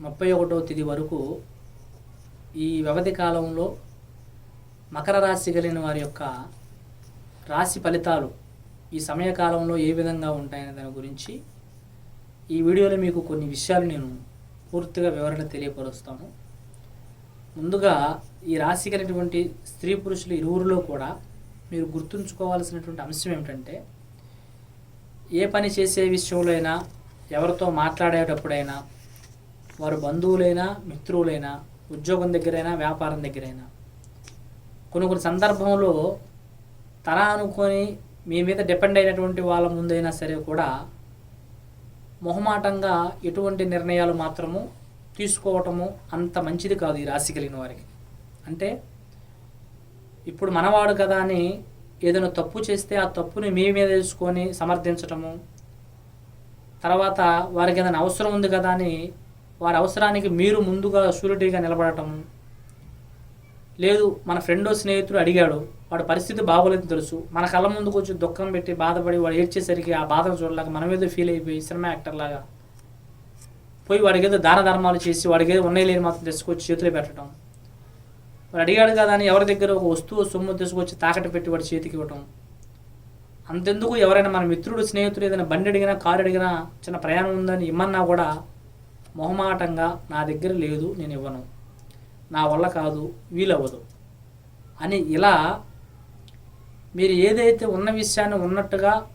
ముప్పై ఒకటవ తేదీ వరకు ఈ వ్యవధి కాలంలో మకర రాశి కలిగిన వారి యొక్క రాశి ఫలితాలు ఈ సమయకాలంలో ఏ విధంగా ఉంటాయనే దాని గురించి ఈ వీడియోలో మీకు కొన్ని విషయాలు నేను పూర్తిగా వివరణ తెలియపరుస్తాను. ముందుగా ఈ రాశి కలిగినటువంటి స్త్రీ పురుషులు ఇరువురిలో కూడా మీరు గుర్తుంచుకోవాల్సినటువంటి అంశం ఏమిటంటే ఏ పని చేసే విషయంలో అయినా ఎవరితో మాట్లాడేటప్పుడైనా వారు బంధువులైనా మిత్రులైనా ఉద్యోగం దగ్గరైనా వ్యాపారం దగ్గరైనా. కొన్ని కొన్ని సందర్భంలో తన అనుకొని మీ మీద డిపెండ్ అయినటువంటి వాళ్ళ ముందైనా సరే కూడా మొహమాటంగా ఎటువంటి నిర్ణయాలు మాత్రము తీసుకోవటము అంత మంచిది కాదు ఈ రాశి కలిగిన వారికి. అంటే ఇప్పుడు మనవాడు కదా అని ఏదైనా తప్పు చేస్తే ఆ తప్పుని మీ మీద తెలుసుకొని సమర్థించటము తర్వాత వారికి ఏదైనా అవసరం ఉంది కదా అని వారి అవసరానికి మీరు ముందుగా షూరిటీగా నిలబడటం. లేదు మన ఫ్రెండో స్నేహితుడు అడిగాడు వాడి పరిస్థితి బాగోలేదు తెలుసు. మన కళ్ళ ముందుకు వచ్చి దుఃఖం పెట్టి బాధపడి వాడు ఏడ్చేసరికి ఆ బాధను చూడలేక మనమేదో ఫీల్ అయిపోయి సినిమా యాక్టర్ లాగా పోయి వాడికి ఏదో దాన ధర్మాలు చేసి వాడికి ఏదో ఉన్నాయి లేని మాత్రం తెచ్చుకొచ్చి చేతిలో పెట్టడం. వాడు అడిగాడు కదా అని ఎవరి దగ్గర ఒక వస్తువు సొమ్ము తీసుకొచ్చి తాకట్టు పెట్టి వాడి చేతికి ఇవ్వటం. అంతెందుకు ఎవరైనా మన మిత్రుడు స్నేహితుడు ఏదైనా బండి అడిగినా కారు అడిగినా చిన్న ప్రయాణం ఉందని ఇమ్మన్నా కూడా మొహమాటంగా నా దగ్గర లేదు నేను ఇవ్వను. నా వల్ల కాదు వీలవ్వదు. అని ఇలా మీరు ఏదైతే ఉన్న విషయాన్ని ఉన్నట్టుగా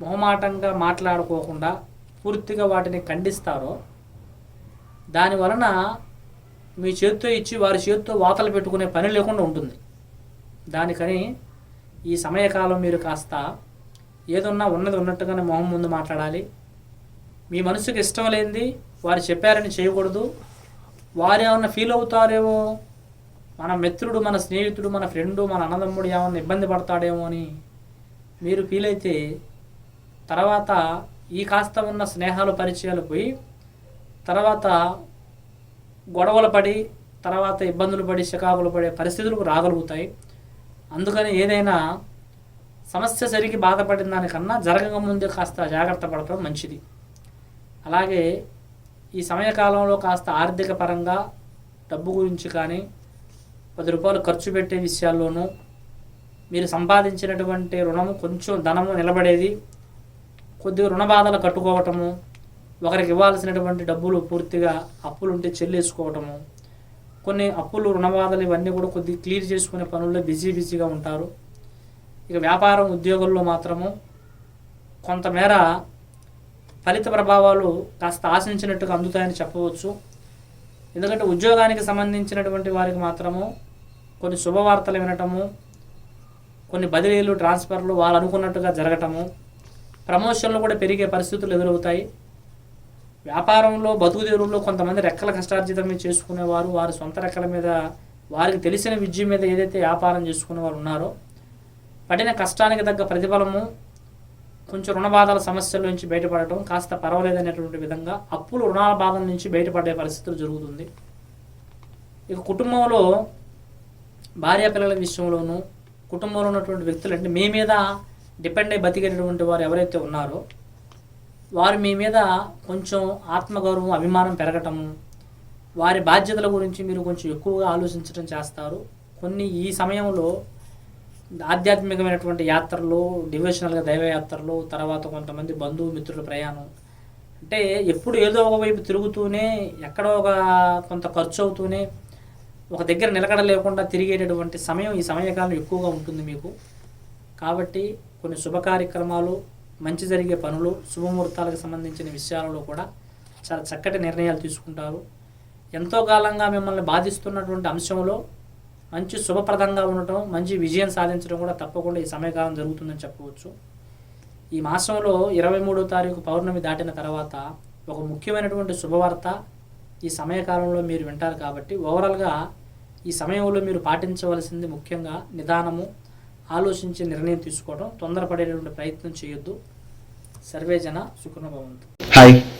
మొహమాటంగా మాట్లాడుకోకుండా పూర్తిగా వాటిని ఖండిస్తారో దాని వలన మీ చేతితో ఇచ్చి వారి చేతితో వాతలు పెట్టుకునే పని లేకుండా ఉంటుంది. దానికని ఈ సమయకాలం మీరు కాస్త ఏదన్నా ఉన్నది ఉన్నట్టుగానే మొహం ముందు మాట్లాడాలి. మీ మనసుకి ఇష్టం లేనిది వారు చెప్పారని చేయకూడదు. వారు ఏమన్నా ఫీల్ అవుతారేమో? మన మిత్రుడు మన స్నేహితుడు మన ఫ్రెండు మన అన్నదమ్ముడు ఏమన్నా ఇబ్బంది పడతాడేమో అని మీరు ఫీల్ అయితే తర్వాత ఈ కాస్త ఉన్న స్నేహాలు పరిచయాలు పోయి తర్వాత గొడవలు పడి తర్వాత ఇబ్బందులు పడి చికాకులు పడే పరిస్థితులకు రాగలుగుతాయి. అందుకని ఏదైనా సమస్య సరికి బాధపడిన దానికన్నా జరగక ముందే కాస్త జాగ్రత్త పడటం మంచిది. అలాగే ఈ సమయకాలంలో కాస్త ఆర్థిక పరంగా డబ్బు గురించి కానీ పది రూపాయలు ఖర్చు పెట్టే విషయాల్లోనూ మీరు సంపాదించినటువంటి రుణము కొంచెం ధనము నిలబడేది కొద్దిగా రుణ బాధలు కట్టుకోవటము ఒకరికి ఇవ్వాల్సినటువంటి డబ్బులు పూర్తిగా అప్పులు ఉంటే చెల్లేసుకోవటము. కొన్ని అప్పులు రుణ బాధలు ఇవన్నీ కూడా కొద్దిగా క్లియర్ చేసుకునే పనుల్లో బిజీ బిజీగా ఉంటారు. ఇక వ్యాపారం ఉద్యోగుల్లో మాత్రము కొంతమేర ఫలిత ప్రభావాలు కాస్త ఆశించినట్టుగా అందుతాయని చెప్పవచ్చు. ఎందుకంటే ఉద్యోగానికి సంబంధించినటువంటి వారికి మాత్రము కొన్ని శుభవార్తలు వినటము కొన్ని బదిలీలు ట్రాన్స్ఫర్లు వాళ్ళు అనుకున్నట్టుగా జరగటము ప్రమోషన్లు కూడా పెరిగే పరిస్థితులు ఎదురవుతాయి. వ్యాపారంలో బతుకు తెరువులో కొంతమంది రెక్కల కష్టార్జితం మీద చేసుకునేవారు వారి సొంత రెక్కల మీద వారికి తెలిసిన విద్య మీద ఏదైతే వ్యాపారం చేసుకునే వారు ఉన్నారో పడిన కష్టానికి తగ్గ ప్రతిఫలము కొంచెం రుణ బాధల సమస్యల నుంచి బయటపడటం కాస్త పర్వాలేదనేటువంటి విధంగా అప్పులు రుణాల బాధల నుంచి బయటపడే పరిస్థితులు జరుగుతుంది. ఇక కుటుంబంలో భార్య పిల్లల విషయంలోనూ కుటుంబంలో ఉన్నటువంటి వ్యక్తులు అంటే మీ మీద డిపెండ్ అయి బతికేటటువంటి వారు ఎవరైతే ఉన్నారో వారు మీ మీద కొంచెం ఆత్మగౌరవం అభిమానం పెరగటము వారి బాధ్యతల గురించి మీరు కొంచెం ఎక్కువగా ఆలోచించడం చేస్తారు. కొన్ని ఈ సమయంలో ఆధ్యాత్మికమైనటువంటి యాత్రలు డివోషనల్గా దైవయాత్రలు తర్వాత కొంతమంది బంధువు మిత్రుల ప్రయాణం. అంటే ఎప్పుడు ఏదో ఒక వైపు తిరుగుతూనే ఎక్కడో ఒక కొంత ఖర్చు అవుతూనే ఒక దగ్గర నిలకడ లేకుండా తిరిగేటటువంటి సమయం ఈ సమయకాలం ఎక్కువగా ఉంటుంది మీకు. కాబట్టి కొన్ని శుభ కార్యక్రమాలు మంచి జరిగే పనులు శుభముహూర్తాలకు సంబంధించిన విషయాలలో కూడా చాలా చక్కటి నిర్ణయాలు తీసుకుంటారు. ఎంతో కాలంగా మిమ్మల్ని బాధిస్తున్నటువంటి అంశంలో మంచి శుభప్రదంగా ఉండటం మంచి విజయం సాధించడం కూడా తప్పకుండా ఈ సమయకాలం జరుగుతుందని చెప్పవచ్చు. ఈ మాసంలో ఇరవై మూడో తారీఖు పౌర్ణమి దాటిన తర్వాత ఒక ముఖ్యమైనటువంటి శుభవార్త ఈ సమయకాలంలో మీరు వింటారు కాబట్టి ఓవరాల్గా ఈ సమయంలో మీరు పాటించవలసింది ముఖ్యంగా నిదానము ఆలోచించి నిర్ణయం తీసుకోవడం తొందరపడేటువంటి ప్రయత్నం చేయొద్దు. సర్వేజన జన హాయ్